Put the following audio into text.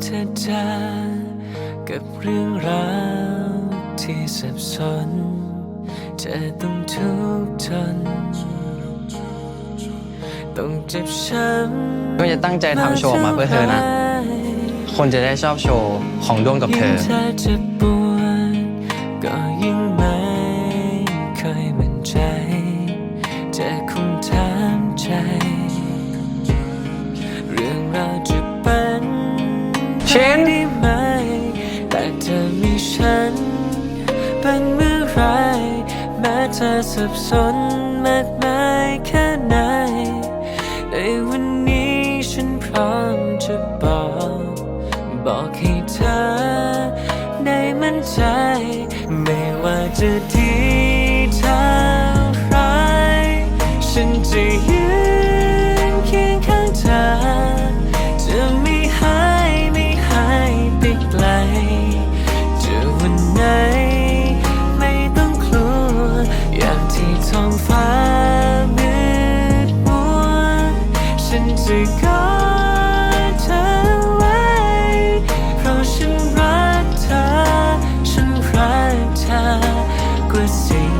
เธอเจอกับเรื่องราวที่สับสนเธอต้องทุกข์ทนต้องเจ็บช้ำก็จะตั้งใจทำโชว์ออกมาเพื่อเธอนะ คนจะได้ชอบโชว์ของด้วงกับเธยิ่งอเธอจะปวดก็ยิ่งไม่เคยมั่นใจจะคงถามใจ ช่นได้ไหมแต่เธอมีฉัน เป็นเมื่อไรแม้เธอสับสนมากมายแค่ไหน ในวันนี้ฉันพร้อมจะบอก บอกให้เธอได้มั่นใจ ไม่ว่าจะดี ท้องฟ้ามืดมัวฉันจะกอดเธอไว้ เพราะฉันรักเธอ ฉันรักเธอกว่าสิ่ง